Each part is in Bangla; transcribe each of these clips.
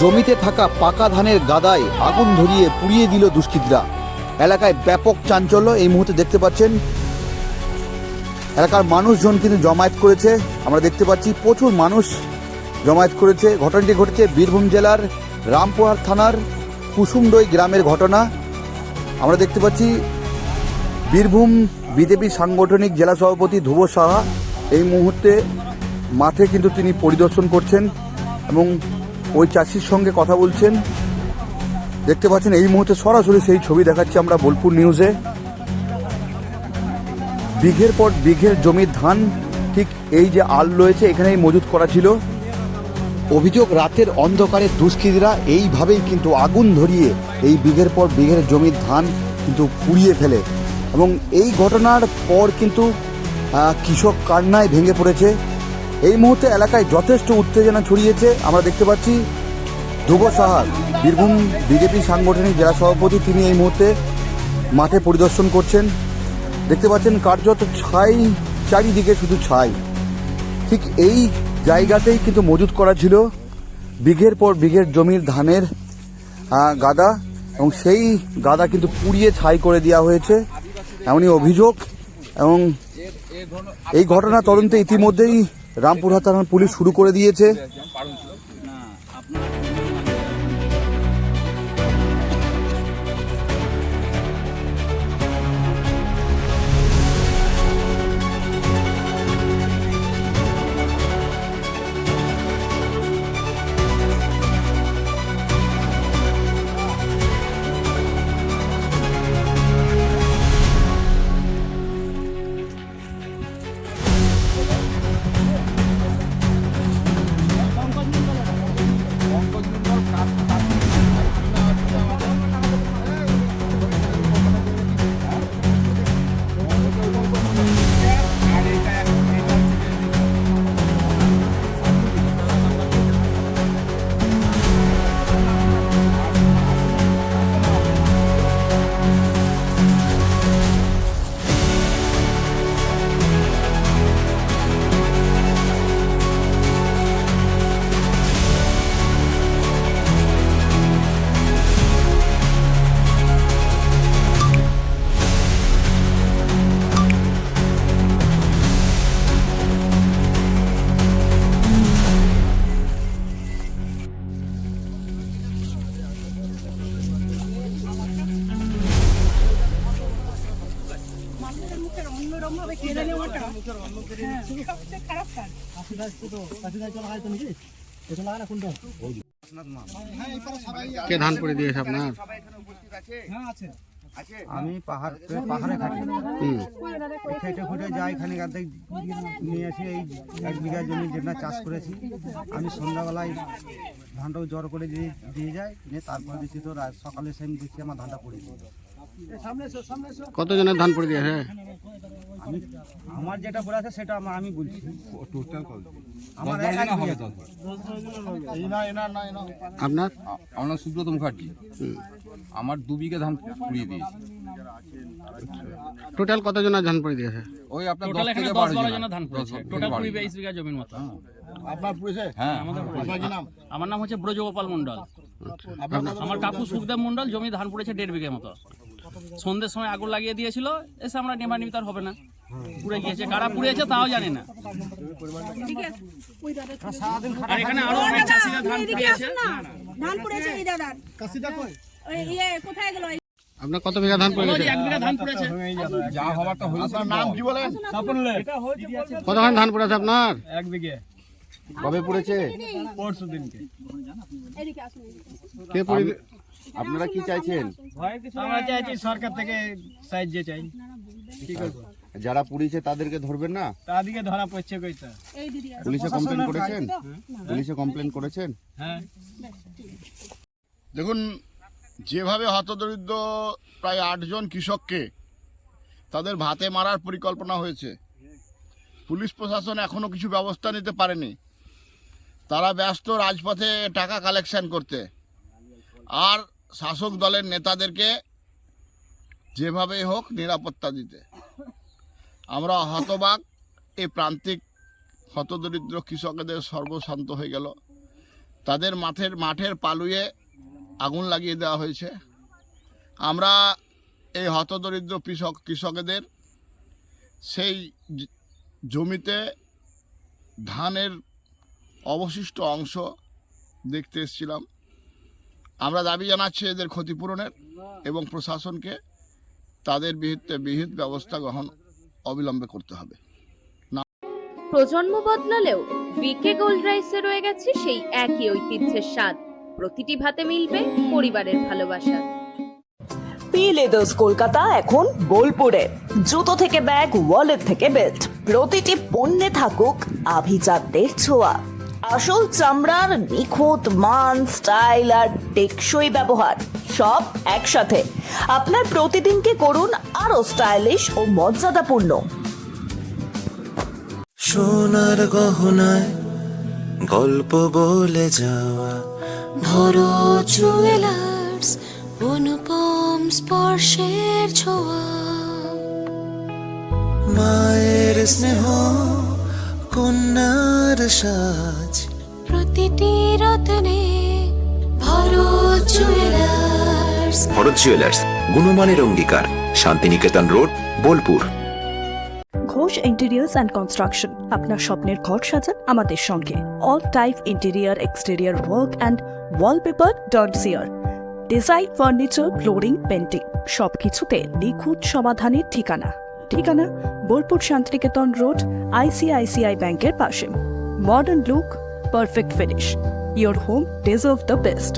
জমিতে থাকা পাকা ধানের গাদায় আগুন ধরিয়ে পুড়িয়ে দিল দুষ্কৃতীরা। এলাকায় ব্যাপক চাঞ্চল্য এই মুহূর্তে দেখতে পাচ্ছেন। এলাকার মানুষজন কিন্তু জমায়েত করেছে। আমরা দেখতে পাচ্ছি প্রচুর মানুষ জমায়েত করেছে। ঘটনাটি ঘটেছে বীরভূম জেলার রামপুরহাট থানার কুসুমডই গ্রামের ঘটনা। আমরা দেখতে পাচ্ছি বীরভূম বিজেপি সাংগঠনিক জেলা সভাপতি ধ্রুব সাহা এই মুহূর্তে মাঠে কিন্তু তিনি পরিদর্শন করছেন এবং ওই চাষির সঙ্গে কথা বলছেন। দেখতে পাচ্ছেন, এই মুহূর্তে সরাসরি সেই ছবি দেখাচ্ছি আমরা বোলপুর নিউজে। বিঘের পর বিঘের জমির ধান, ঠিক এই যে আল রয়েছে, এখানেই মজুত করা ছিল। অভিযোগ, রাতের অন্ধকারে দুষ্কৃতীরা এইভাবেই কিন্তু আগুন ধরিয়ে এই বিঘের পর বিঘের জমির ধান কিন্তু পুড়িয়ে ফেলে। এবং এই ঘটনার পর কিন্তু কৃষক কান্নায় ভেঙে পড়েছে। এই মুহূর্তে এলাকায় যথেষ্ট উত্তেজনা ছড়িয়েছে। আমরা দেখতে পাচ্ছি ধ্রুব সাহার, বীরভূম বিজেপি সাংগঠনিক জেলা সভাপতি, তিনি এই মুহূর্তে মাঠে পরিদর্শন করছেন। দেখতে পাচ্ছেন কার্যত ছাই, চারিদিকে শুধু ছাই। ঠিক এই জায়গাতেই কিন্তু মজুত করা ছিল। বিঘের পর বিঘের জমির ধানের গাদা, এবং সেই গাদা কিন্তু পুড়িয়ে ছাই করে দেওয়া হয়েছে। এমনই অভিযোগ, এবং এই ঘটনা তদন্তে ইতিমধ্যেই রামপুরহাট থানার পুলিশ শুরু করে দিয়েছে। কে ধান করে দিয়েছে আপনার? আমি পাহাড় পাহাড়ে থাকি। খেটে খুঁটে যাই এখানে গাতে নিয়ে এসে এই এক বিঘা জমি যেটা চাষ করেছি। আমি সন্ধ্যাবেলায় ধানটাও জ্বর করে দিয়ে দিয়ে যাই নিয়ে তারপরে দেখছি তো সকালে সেম দেখছি আমার ধানটা পড়ে কতজনের ধান করে দিয়েছে আমি আমার যেটা পড়ে আছে সেটা আমা- আমি বলছি। আমার এক এক বিঘা। আপনার? আমার সুব্রত মুখার্জি। আমার দু বিঘা ধান পুড়িয়ে দিয়েছি। টোটাল কতজনের ধান করে দিয়েছে ওই আপনার টোটাল এখানে থেকে দশ বারো বারো জন জনের ধান পড়েছে। টোটাল কুড়ি বাইশ বিঘা জমির মতো। হ্যাঁ। আমার নাম হচ্ছে ব্রজগোপাল মন্ডল আমার কাকু সুখদেব মন্ডল জমি ধান পড়েছে দেড় বিঘা মতো। সন্ধ্যের সময় আগুন লাগিয়ে দিয়েছিল এসে আমরা নেমা নিমিত আর হবে না। পুড়ে গিয়েছে কারা পুড়িয়েছে তাও জানি না। আর এখানে আরও অনেক চাষিরা ধান পুড়িয়েছে ধান পড়েছে এই দাদার। ইয়ে কোথায় গেল? আপনার কত বিঘা ধান পড়েছে এক বিঘা ধান পড়েছে। যা হবার তো হয়েছে। নাম কি বলেন? কতখানি ধান পড়েছে আপনার? এক বিঘে। কবে পড়েছে? পরশু দিনকে কে পড়ে আপনারা কি চাইছেন? আমরা চাইছি সরকার থেকে সাহায্য চাই। কি করব যারা পুলিশে তাদেরকে ধরবেন না? তাদিকে ধরা পড়ছে কইতা এই পুলিশে কমপ্লেন করেছেন? পুলিশে কমপ্লেন করেছেন? হ্যাঁ। দেখুন যেভাবে হতদরিদ্র প্রায় আটজন কৃষককে তাদের ভাতে মারার পরিকল্পনা হয়েছে পুলিশ প্রশাসন এখনও কিছু ব্যবস্থা নিতে পারেনি। তারা ব্যস্ত রাজপথে টাকা কালেকশন করতে। আর শাসক দলের নেতাদেরকে যেভাবে হোক নিরাপত্তা দিতে। আমরা হতবাক, এই প্রান্তিক হতদরিদ্র কৃষকদের সর্বশান্ত হয়ে গেল। তাদের মাঠের মাঠের পালুয়ে আগুন লাগিয়ে দেওয়া হয়েছে। আমরা এই হতদরিদ্র কৃষক, কৃষকদের সেই জমিতে ধানের অবশিষ্ট অংশ দেখতে এসেছিলাম। আমরা দাবি জানাচ্ছি এদের ক্ষতিপূরণের এবং প্রশাসনকে তাদের বিহিত বিহিত ব্যবস্থা গ্রহণ অবিলম্বে করতে হবে। প্রজন্ম বদলালেও বিকে গোল্ড রাইসে রয়ে গেছে সেই একই ঐতিহ্যের স্বাদ। প্রতিটি ভাতে মিলবে পরিবারের ভালোবাসা। পি লেদার্স কলকাতা এখন বোলপুরে। জুতো থেকে ব্যাগ ওয়ালেট থেকে বেল্ট প্রতিটি পণ্যে থাকুক আভিজাতদের ছোঁয়া। আসল চামড়ার নিখুঁত মান স্টাইল আর টেকসই ব্যবহার সব একসাথে। আপনার প্রতিদিনকে করুন আরও স্টাইলিশ ও মর্যাদাপূর্ণ। সোনার গহনায় গল্প বলে যাওয়া। ভরো জুয়েলার্স অনুপম স্পর্শের ছোঁয়া। মায়ের স্নেহ কন্যার সাজ। প্রতিটি রতনে ভরো জুয়েলার্স ভরত জুয়েলার্স গুণমানের অঙ্গীকার Santiniketan road Bolpur. Ghosh interiors and construction আপনার স্বপ্নের ঘর সাজান আমাদের সঙ্গে। All type interior exterior work and wallpaper dot chair design furniture flooring painting সবকিছুতে নিখুঁত সমাধানের ঠিকানা। ঠিকানা বোলপুর শান্তিনিকেতন রোড, আইসিআইসিআই ব্যাংকের পাশে। Modern look, perfect finish. Your home deserve the best.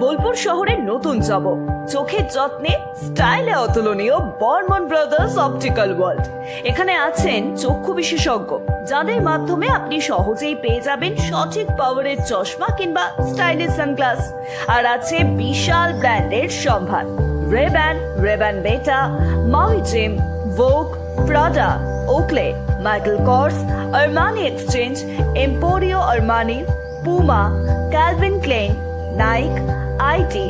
Bolpur শহরের নতুন জব। চোখের যত্নে, স্টাইলে অতুলনীয় বর্মন ব্রাদার্স অপটিক্যাল ওয়ার্ল্ড। এখানে আছেন চক্ষু বিশেষজ্ঞ, যাদের মাধ্যমে আপনি সহজেই পেয়ে যাবেন সঠিক পাওয়ারের চশমা কিংবা স্টাইলিশ সানগ্লাস। আর আছে বিশাল ব্র্যান্ডের সম্ভার। রেব্যান রেব্যান বেটা Maui Jim Vogue Prada Oakley Michael Kors Armani Exchange Emporio Armani Puma Calvin Klein Nike IT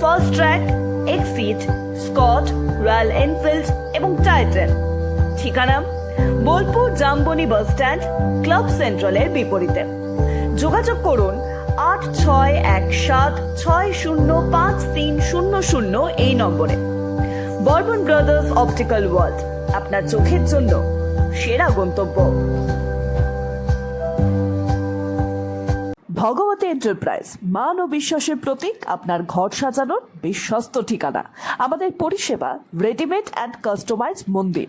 Fastrack exit Scott Royal Enfield এবং টাইটেন ঠিকানা? Bolpur Jamboni bus stand, club সেন্ট্রালের বিপরীতে। যোগাযোগ করুন আট ছয় এক সাত ছয় শূন্য পাঁচ তিন শূন্য শূন্য এই নম্বরে। বর্মন ব্রাদার্স অপটিক্যাল ওয়ার্ল্ড, আপনার চোখের জন্য সেরা গন্তব্য। ভগবতী এন্টারপ্রাইজ, মান ও বিশ্বাসের প্রতীক, আপনার ঘর সাজানোর বিশ্বস্ত ঠিকানা। আমাদের পরিষেবা রেডিমেড অ্যান্ড কাস্টমাইজ মন্দির।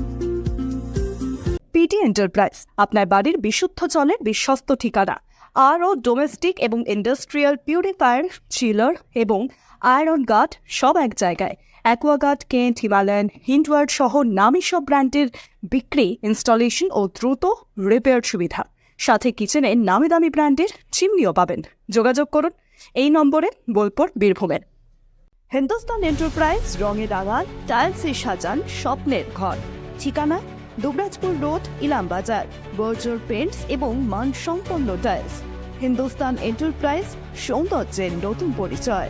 পিটি এন্টারপ্রাইজ আপনার বাড়ির বিশুদ্ধ জলের বিশ্বস্ত ঠিকানা। আর ও ডোমেস্টিক এবং ইন্ডাস্ট্রিয়াল পিউরিফায়ার চিলার এবং আয়রন গার্ড সব এক জায়গায়। অ্যাকোয়াগার্ড কেন্ট হিমালয়ান হিন্ডওয়ার্ড সহ নামী সব ব্র্যান্ডের বিক্রি ইনস্টলেশন ও দ্রুত রিপেয়ার সুবিধা। সাথে কিচেনে নামি দামি ব্র্যান্ডের চিমনিও পাবেন। যোগাযোগ করুন, এই নম্বরে বোলপুর, বীরভূমের। হিন্দুস্তান এন্টারপ্রাইজ রঙে রাঙান টাইলসে সাজান, স্বপ্নের ঘর। ঠিকানা Dubrajpur road Ilambazar Berger paints এবং মানসম্পন্ন টাইলস। হিন্দুস্তান এন্টারপ্রাইজ সৌন্দর্যের নতুন পরিচয়।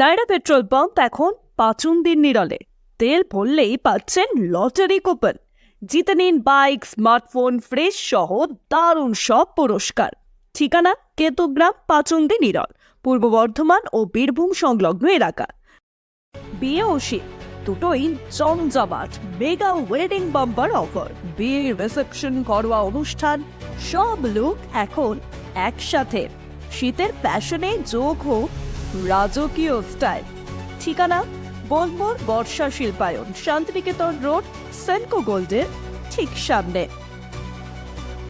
নাইরা পেট্রোল পাম্প এখন পাঁচুন দিন নিরলে। তেল ভরলেই পাচ্ছেন লটারি কুপন। জিতে নিন বাইক, স্মার্টফোন, ফ্রিজ সহ দারুণ সব পুরস্কার। ঠিকানা কেতুগ্রাম পাচন্দি নিরল, পূর্ব বর্ধমান ও বীরভূম সংলগ্ন এলাকা। বিয়ে ও দুটোই জমজমাট মেগা ওয়েডিং বাম্পার অফার বিয়ে রিসেপশন ঘরোয়া অনুষ্ঠান, সব লুক এখন একসাথে। শীতের প্যাশনে যোগ হোক রাজকীয় স্টাইল। ঠিকানা বোলমোর বর্ষা শিল্পায়ন শান্তিনিকেতন রোড সেনকো গোল্ডের ঠিক সামনে।